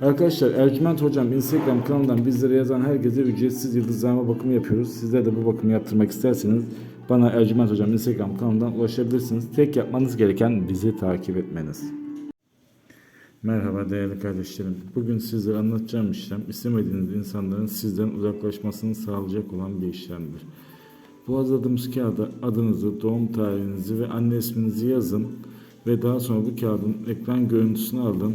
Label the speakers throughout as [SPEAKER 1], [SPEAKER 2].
[SPEAKER 1] Arkadaşlar Ercüment Hocam Instagram kanalından bizlere yazan herkese ücretsiz yıldızlama bakımı yapıyoruz. Sizler de bu bakımı yaptırmak isterseniz bana Ercüment Hocam Instagram kanalından ulaşabilirsiniz. Tek yapmanız gereken bizi takip etmeniz. Merhaba değerli kardeşlerim. Bugün sizlere anlatacağım işlem istemediğiniz insanların sizden uzaklaşmasını sağlayacak olan bir işlemdir. Bu hazırladığımız kağıda adınızı, doğum tarihinizi ve anne isminizi yazın ve daha sonra bu kağıdın ekran görüntüsünü alın,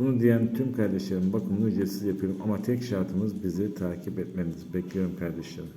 [SPEAKER 1] Bunu diyen tüm kardeşlerim bakımını ücretsiz yapıyorum ama tek şartımız bizi takip etmeniz. Bekliyorum kardeşlerim.